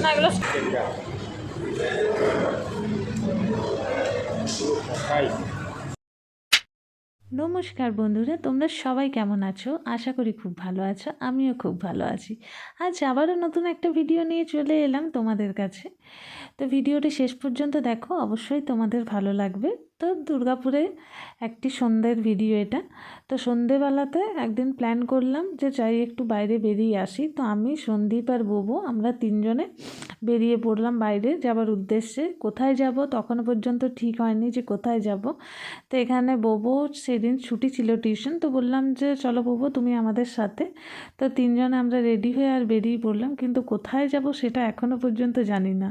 Naglos. নমস্কার বন্ধুরা, তোমরা সবাই কেমন আছো? আশা করি খুব ভালো আছো, আমিও খুব ভালো আছি। আজ আবারও নতুন একটা ভিডিও নিয়ে চলে এলাম তোমাদের কাছে। তো ভিডিওটি শেষ পর্যন্ত দেখো, অবশ্যই তোমাদের ভালো লাগবে। তো দুর্গাপুরে একটি সন্ধ্যের ভিডিও এটা। তো সন্ধেবেলাতে একদিন প্ল্যান করলাম যে চাই একটু বাইরে বেরিয়ে আসি। তো আমি, সন্দীপ আর বুবু আমরা তিনজনে বেরিয়ে পড়লাম বাইরে যাবার উদ্দেশ্যে। কোথায় যাব তখনও পর্যন্ত ঠিক হয়নি যে কোথায় যাব। তো এখানে বোবো সেদিন ছুটি ছিল টিউশন তো বললাম যে চলো বোবো তুমি আমাদের সাথে। তো তিনজনে আমরা রেডি হয়ে আর বেরিয়ে পড়লাম, কিন্তু কোথায় যাব সেটা এখনও পর্যন্ত জানি না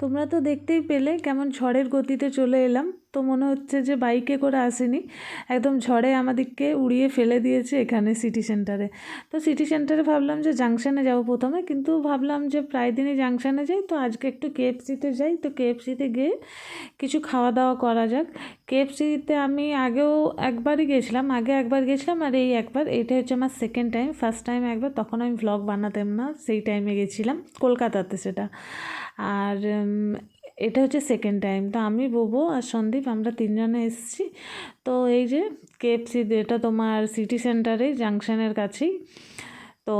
তোমরা তো দেখতেই পেলে কেমন ঝড়ের গতিতে চলে এলাম। তো মনে হচ্ছে যে বাইকে করে আসেনি। একদম ঝড়ে আমাদেরকে উড়িয়ে ফেলে দিয়েছে এখানে সিটি সেন্টারে। তো সিটি সেন্টারে ভাবলাম যে জাংশনে যাব প্রথমে, কিন্তু ভাবলাম যে প্রায় দিনই জাংশনে যাই, তো আজকে একটু কেএফসিতে যাই। তো কেএফসিতে গিয়ে কিছু খাওয়া দাওয়া করা যাক। কেএফসিতে আমি আগেও একবারই গেছিলাম, আগে একবার গেছিলাম আর এই একবার। এটা হচ্ছে আমার সেকেন্ড টাইম ফার্স্ট টাইম একবার। তখন আমি ভ্লগ বানাতাম না, সেই টাইমে গেছিলাম, কলকাতাতে সেটা। আর এটা হচ্ছে সেকেন্ড টাইম তো আমি, বোবো আর সন্দীপ আমরা তিনজনে এসেছি। তো এই যে কেএফসি এটা তোমার সিটি সেন্টারে জাংশনের কাছেই। তো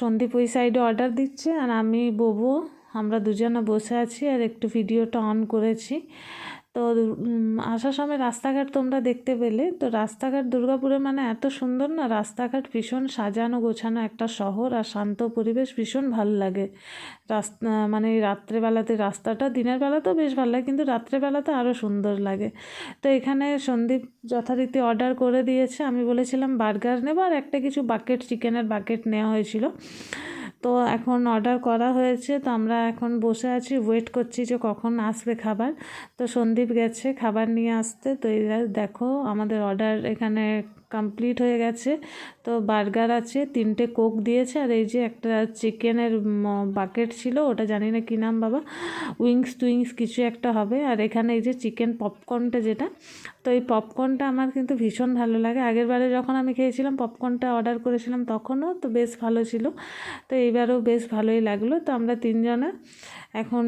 সন্দীপ ওই সাইডে অর্ডার দিচ্ছে আর আমি, বোবো, আমরা দুজনে বসে আছি আর একটু ভিডিওটা অন করেছি। তো আসার সময় রাস্তাঘাট তোমরা দেখতে পেলে। তো, রাস্তাঘাট দুর্গাপুরে মানে এত সুন্দর না? রাস্তাঘাট ভীষণ সাজানো গোছানো একটা শহর আর শান্ত পরিবেশ ভীষণ ভালো লাগে। রাস্তা মানে রাত্রেবেলাতে রাস্তাটা, দিনের বেলাতেও বেশ ভালো লাগে, কিন্তু রাত্রেবেলাতে আরও সুন্দর লাগে। তো, এখানে সন্দীপ যথারীতি অর্ডার করে দিয়েছে। আমি বলেছিলাম বার্গার নেব আর একটা কিছু বাকেট, চিকেনের বাকেট নেওয়া হয়েছিল। তো এখন অর্ডার করা হয়েছে, তো আমরা এখন বসে আছি ওয়েট করছি যে কখন আসবে খাবার। তো সন্দীপ গেছে খাবার নিয়ে আসতে, তো এই দেখো আমাদের অর্ডার এখানে কমপ্লিট হয়ে গেছে। তো বার্গার আছে, তিনটে কোক দিয়েছে, আর এই যে একটা চিকেনের বাকেট ছিল, ওটা জানি না কী নাম বাবা, উইংস টুইংস কিছু একটা হবে। আর এখানে এই যে চিকেন পপকর্নটা যেটা, তো এই পপকর্নটা আমার কিন্তু ভীষণ ভালো লাগে। আগের বারে যখন আমি খেয়েছিলাম, পপকর্নটা অর্ডার করেছিলাম তখনও, তো বেশ ভালো ছিল। তো এইবারও বেশ ভালোই লাগল। তো আমরা তিনজনে এখন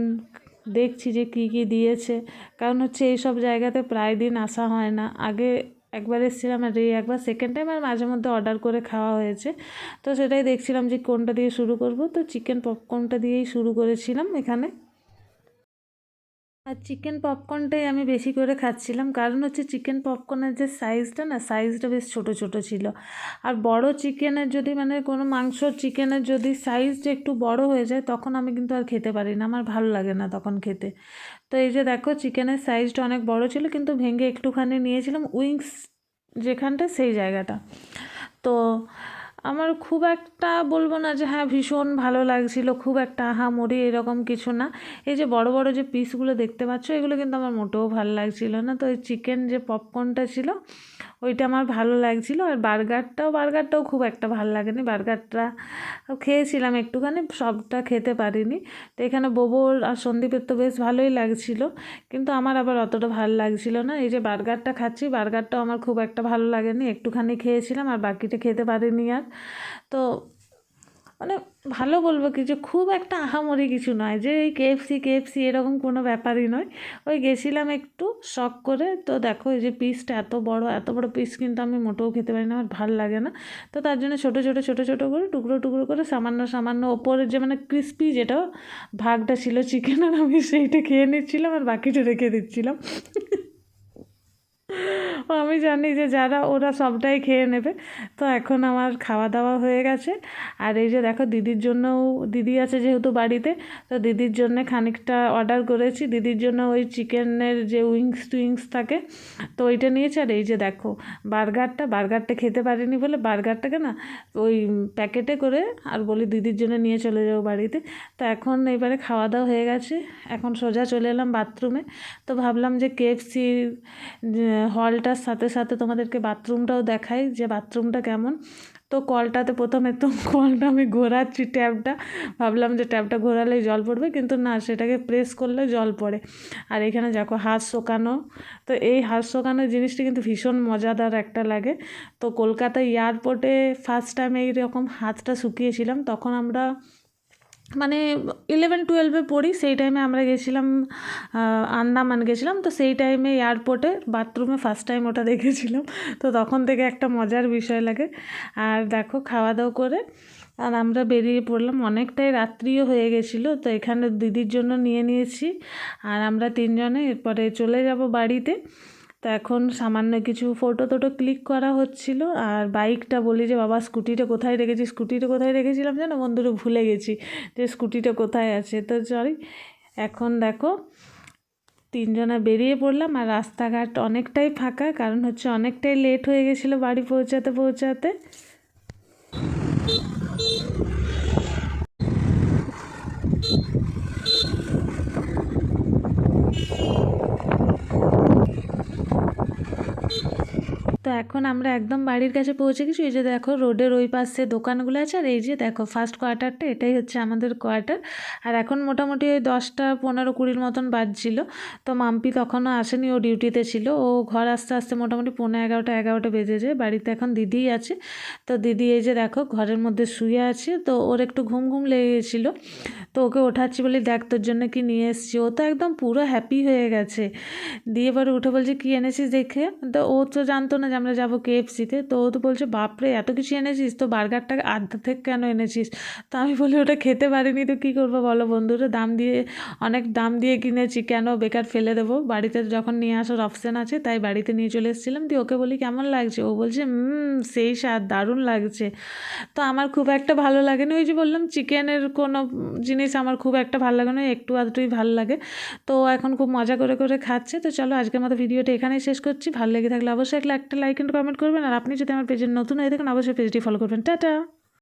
দেখছি যে কী কী দিয়েছে। কারণ হচ্ছে এইসব জায়গাতে প্রায় দিন আসা হয় না। আগে একবার এসেছিলাম আর এই একবার সেকেন্ড টাইম আর মাঝে মধ্যে অর্ডার করে খাওয়া হয়েছে। তো সেটাই দেখছিলাম যে কোনটা দিয়ে শুরু করব। তো চিকেন পপকর্নটা দিয়েই শুরু করেছিলাম এখানে। আর চিকেন পপকর্নটাই আমি বেশি করে খাচ্ছিলাম। কারণ হচ্ছে চিকেন পপকর্নের যে সাইজটা না সাইজটা বেশ ছোট ছোট ছিল। আর বড় চিকেনের যদি মানে কোনো মাংস চিকেনের যদি সাইজটা একটু বড় হয়ে যায়, তখন আমি কিন্তু আর খেতে পারি না। আমার ভালো লাগে না তখন খেতে। তো এই যে দেখো চিকেনের সাইজটা অনেক বড় ছিল, কিন্তু ভেঙে একটুখানি নিয়েছিলাম উইংস যেখানটা সেই জায়গাটা। তো আমার খুব একটা বলব না যে হ্যাঁ ভীষণ ভালো লাগছিল, খুব একটা আহামরি এরকম কিছু না। এই যে বড় বড় যে পিসগুলো দেখতে পাচ্ছ, এগুলো কিন্তু আমার মোটেও ভালো লাগছিল না। তো ওই চিকেন যে পপকর্নটা ছিল, ওইটা আমার ভালো লাগছিল। আর বার্গারটাও বার্গারটাও খুব একটা ভালো লাগেনি। বার্গারটা খেয়েছিলাম একটুখানি, সবটা খেতে পারিনি। তো এখানে বোবর আর সন্দীপের তো বেশ ভালোই লাগছিল, কিন্তু আমার আবার অতটা ভালো লাগছিল না। এই যে বার্গারটা খাচ্ছি, বার্গারটাও আমার খুব একটা ভালো লাগেনি। একটুখানি খেয়েছিলাম আর বাকিটা খেতে পারিনি আর। তো মানে ভালো বলব কি যে খুব একটা আহামরি কিছু নয় যে এই কেএফসি কেএফসি এরকম কোনো ব্যাপারই নয়। ওই গেছিলাম একটু শখ করে, তো দেখো এই যে পিসটা এত বড় এত বড় পিস কিন্তু আমি মোটেও খেতে পারি না, আমার ভালো লাগে না। তো তার জন্য ছোটো ছোটো ছোটো ছোটো করে, টুকরো টুকরো করে সামান্য সামান্য ওপরের যে মানে ক্রিস্পি যেটা ভাগটা ছিল চিকেনের আমি সেইটা খেয়ে নিচ্ছিলাম আর বাকিটা রেখে দিচ্ছিলাম। আমি জানি যে যারা, ওরা সবটাই খেয়ে নেবে। তো এখন আমার খাওয়া দাওয়া হয়ে গেছে। আর এই যে দেখো, দিদির জন্যও, দিদি আছে যেহেতু বাড়িতে, তো দিদির জন্য খানিকটা অর্ডার করেছি। দিদির জন্য ওই চিকেনের যে উইংস টুইংস থাকে, তো ওইটা নিয়েছে। আর এই যে দেখো, বার্গারটা বার্গারটা খেতে পারিনি বলে বার্গারটাকে না ওই প্যাকেটে করে আর বলি দিদির জন্য নিয়ে চলে যাব বাড়িতে। তো এখন এবারে খাওয়া দাওয়া হয়ে গেছে। এখন সোজা চলে এলাম বাথরুমে। তো ভাবলাম যে কেএফসির হলটার সাথে সাথে তোমাদেরকে বাথরুমটাও দেখাই যে বাথরুমটা কেমন। তো কলটাতে প্রথমে তো কলটা আমি ঘোরাচ্ছি ট্যাপটা ভাবলাম যে ট্যাপটা ঘোরালেই জল পড়বে, কিন্তু না, সেটাকে প্রেস করলে জল পড়ে। আর এখানে দেখো হাত শোকানো। তো এই হাত শোকানো জিনিসটা কিন্তু ভীষণ মজাদার একটা লাগে। তো কলকাতা এয়ারপোর্টে ফার্স্ট টাইম এইরকম হাতটা শুকিয়েছিলাম, তখন আমরা মানে ইলেভেন টুয়েলভে পড়ি, সেই টাইমে আমরা গেছিলাম আন্দামান গেছিলাম, তো সেই টাইমে এয়ারপোর্টে বাথরুমে ফার্স্ট টাইম ওটা দেখেছিলাম। তো তখন থেকে একটা মজার বিষয় লাগে। আর দেখো, খাওয়া দাওয়া করে আর আমরা বেরিয়ে পড়লাম। অনেকটাই রাত্রিও হয়ে গেছিল, তো এখানে দিদির জন্য নিয়ে নিয়েছি। আর আমরা তিনজনে এরপরে চলে যাব বাড়িতে। তো এখন সামান্য কিছু ফটো টোটো ক্লিক করা হচ্ছিল, আর বাইকটা বলি যে, বাবা স্কুটিটা কোথায় রেখেছি? স্কুটিটা কোথায় রেখেছিলাম জানো বন্ধুরা, ভুলে গেছি যে স্কুটিটা কোথায় আছে? তো চল এখন দেখো, তিনজনা বেরিয়ে পড়লাম, আর রাস্তাঘাট অনেকটাই ফাঁকা, কারণ হচ্ছে অনেকটাই লেট হয়ে গেছিল বাড়ি পৌঁছাতে পৌঁছাতে। তো এখন আমরা একদম বাড়ির কাছে পৌঁছে গেছি। এই যে দেখো, রোডের ওই পাশে দোকানগুলো আছে আর এই যে দেখো ফার্স্ট কোয়ার্টারটা এটাই হচ্ছে আমাদের কোয়ার্টার আর এখন মোটামুটি ওই দশটা পনেরো কুড়ির মতন বাজছিল। তো মাম্পি তখনও আসেনি, ও ডিউটিতে ছিল। ও ঘর আসতে আসতে মোটামুটি পনেরো এগারোটা এগারোটা বেজে যায়। বাড়িতে এখন দিদিই আছে। তো দিদি এই যে দেখো, ঘরের মধ্যে শুয়ে আছে। তো ওর একটু ঘুম ঘুম লেগে গেছিল। তো ওকে ওঠাচ্ছি বলি, দেখ তোর জন্য কি নিয়ে এসেছি? ও তো একদম পুরো হ্যাপি হয়ে গেছে। দিয়ে এবার উঠে বলছে, কী এনেছিস দেখে? তো ও তো জানতো না আমরা যাব কেএফসিতে তো ও তো বলছে, বাপরে, এত কিছু এনেছিস? তো বার্গারটা আধা থেকে কেন এনেছিস? তো আমি বলি, ওটা খেতে পারিনি, তো কী করব বলো বন্ধুরা দাম দিয়ে, অনেক দাম দিয়ে কিনেছি, কেন বেকার ফেলে দেবো? বাড়িতে যখন নিয়ে আসার অপশান আছে, তাই বাড়িতে নিয়ে চলে এসেছিলাম। দিয়ে ওকে বলি, কেমন লাগছে? ও বলছে সেই স্বাদ, দারুণ লাগছে। তো আমার খুব একটা ভালো লাগেনি। ওই যে বললাম, চিকেনের কোনো জিনিস আমার খুব একটা ভালো লাগে না, একটু আধটুই ভালো লাগে। তো এখন খুব মজা করে করে খাচ্ছে। তো চলো, আজকের মতো ভিডিওটা এখানেই শেষ করছি। ভালো লেগে থাকলে অবশ্যই একটা লাইক অ্যান্ড কমেন্ট করবেন। আর আপনি যদি আমার পেজের নতুন হয়ে থাকেন, অবশ্যই পেজটি ফলো করবেন। টাটা!